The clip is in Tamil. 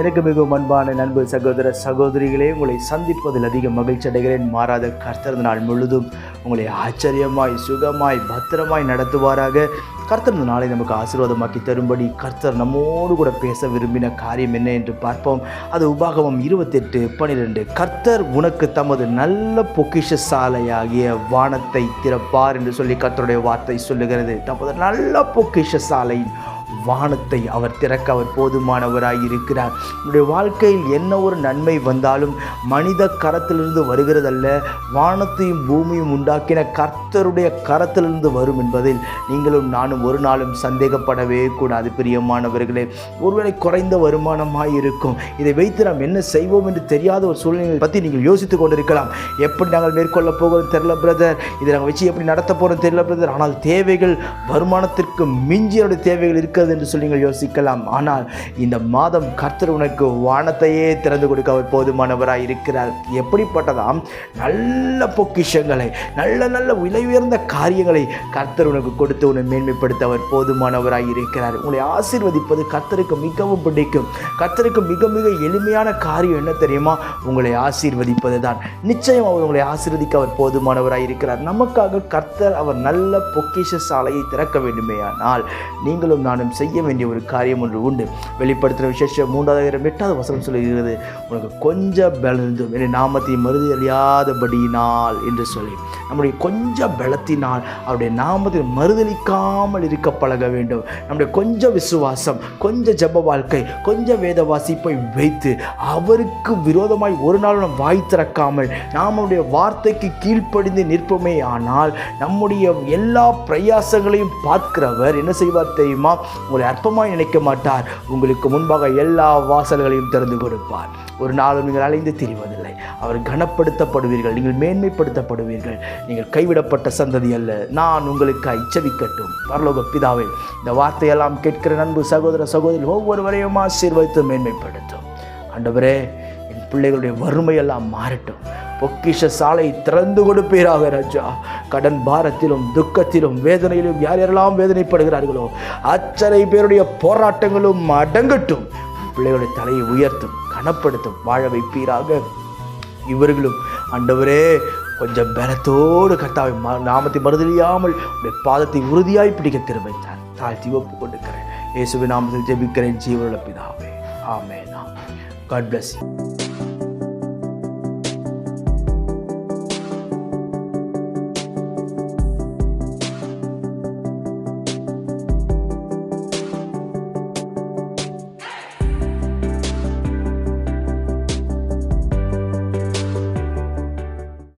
எனக்கு மிகவும் அன்பான நண்பு சகோதர சகோதரிகளே உங்களை சந்திப்பதில் அதிக மகிழ்ச்சி அடைகிறேன். மாறாத கர்த்தர் நாள் முழுதும் உங்களை ஆச்சரியமாய் சுகமாய் பத்திரமாய் நடத்துவாராக. கர்த்தர் இந்த நாளை நமக்கு ஆசீர்வாதமாக்கி தரும்படி கர்த்தர் நம்மோடு கூட பேச விரும்பின காரியம் என்ன என்று பார்ப்போம். அது உபாகமம் இருபத்தெட்டு பன்னிரெண்டு கர்த்தர் உனக்கு தமது நல்ல பொக்கிஷ சாலையாகிய வானத்தை திறப்பார் என்று சொல்லி கர்த்தருடைய வார்த்தை சொல்லுகிறது. தமது நல்ல பொக்கிஷ சாலையின் வானத்தை அவர் திறக்க அவர் போதுமானவராய் இருக்கிறார். உங்களுடைய வாழ்க்கையில் என்ன ஒரு நன்மை வந்தாலும் மனித கரத்திலிருந்து வருகிறதல்ல வானத்தையும் பூமியும் உண்டாக்கின கர்த்தருடைய கரத்திலிருந்து வரும் என்பதில் நீங்களும் நானும் ஒரு நாளும் சந்தேகப்படவே கூடாது பிரியமானவர்களே. ஒருவேளை குறைந்த வருமானமாய் இருக்கும். இதை வைத்து நாம் என்ன செய்வோம் என்று தெரியாத ஒரு சூழ்நிலை பற்றி நீங்கள் யோசித்துக் கொண்டிருக்கலாம். எப்படி நாங்கள் மேற்கொள்ள போகிறோம் தெரியல பிரதர் இதை நாங்கள் வச்சு எப்படி நடத்த போகிறோம் தெரியல பிரதர் ஆனால் தேவைகள் வருமானத்திற்கு மிஞ்சியனுடைய தேவைகள் இருக்கிறது என்று சொல்லி நீங்கள் யோசிக்கலாம். ஆனால் இந்த மாதம் கர்த்தர் உனக்கு வானத்தையே திறந்து கொடுக்க அவர் போதுமானவராக இருக்கிறார். எப்படிப்பட்டதாம்? நல்ல பொக்கிஷங்களை நல்ல நல்ல விலை உயர்ந்த காரியங்களை கர்த்தர் உனக்கு கொடுத்து உன்னை மேன்மைப்படுத்த அவர் போதுமானவராக இருக்கிறார். உங்களை ஆசீர்வதிப்பது கர்த்தருக்கு மிகவும் பிடிக்கும். கர்த்தருக்கு மிக மிக எளிமையான காரியம் என்ன தெரியுமா? உங்களை ஆசீர்வதிப்பது தான் நிச்சயம் அவர் உங்களை ஆசீர்வதிக்க அவர் போதுமானவராக இருக்கிறார். நமக்காக கர்த்தர் அவர் நல்ல பொக்கிஷ சாலையை திறக்க வேண்டுமேயானால் நீங்களும் நானும் செய்ய வேண்டிய ஒரு காரியம் ஒன்று உண்டு. வெளிப்படுத்துகிற விசேஷம் மூன்றாயிரம் எட்டாவது வசனம் சொல்லுகிறது. உனக்கு கொஞ்சம் பலந்தும் என் நாமத்தை மறுதி அறியாதபடியினால் என்று சொல்லி. நம்முடைய கொஞ்சம் பலத்தினால் அவருடைய நாமத்தை மறுதளிக்காமல் இருக்க பழக வேண்டும். நம்முடைய கொஞ்சம் விசுவாசம் கொஞ்சம் ஜெப வாழ்க்கை கொஞ்சம் வேத வாசிப்பை வைத்து அவருக்கு விரோதமாய் ஒரு நாள் நாம் வாய் திறக்காமல் நாம் அவருடைய வார்த்தைக்கு கீழ்ப்படிந்து நிற்போமே ஆனால் நம்முடைய எல்லா பிரயாசங்களையும் பார்க்கிறவர் என்ன செய்வார் தெரியுமா? உங்களை அற்பமாய் நினைக்க மாட்டார். உங்களுக்கு முன்பாக எல்லா வாசல்களையும் திறந்து கொடுப்பார். ஒரு நாளும் நீங்கள் அலைந்து திரிவதில்லை. அவர் கனப்படுத்தப்படுவீர்கள். நீங்கள் மேன்மைப்படுத்தப்படுவீர்கள். நீங்கள் கைவிடப்பட்ட சந்ததி அல்ல. நான் உங்களுக்கு இச்சவிக்கட்டும் பரலோக பிதாவே இந்த வார்த்தையெல்லாம் கேட்கிற நண்பு சகோதர சகோதரி ஒவ்வொருவரையும் ஆசீர்வதித்து மேன்மைப்படுத்தும். ஆண்டவரே என் பிள்ளைகளுடைய வறுமையெல்லாம் மாறட்டும். பொக்கிஷ சாலை திறந்து கொடுப்பீராக ராஜா. கடன் பாரத்திலும் துக்கத்திலும் வேதனையிலும் யார் யாரெல்லாம் வேதனைப்படுகிறார்களோ அத்தனை பேருடைய போராட்டங்களும் அடங்கட்டும். பிள்ளைகளுடைய தலையை உயர்த்தும் கனப்படுத்தும் வாழ வைப்பீராக. இவர்களும் அண்டவரே கொஞ்சம் பலத்தோடு கர்த்தாவை நாமத்தை மறுதலியாமல் உடைய பாதத்தை உறுதியாய் பிடிக்க திரும்பித்தார் தாழ்த்தி ஒப்பு கொடுக்கிறேன் இயேசுவின் நாமத்தில் ஜெபிக்கிறேன். ஜீவனுள்ள பிதாவே. ஆமென். God bless you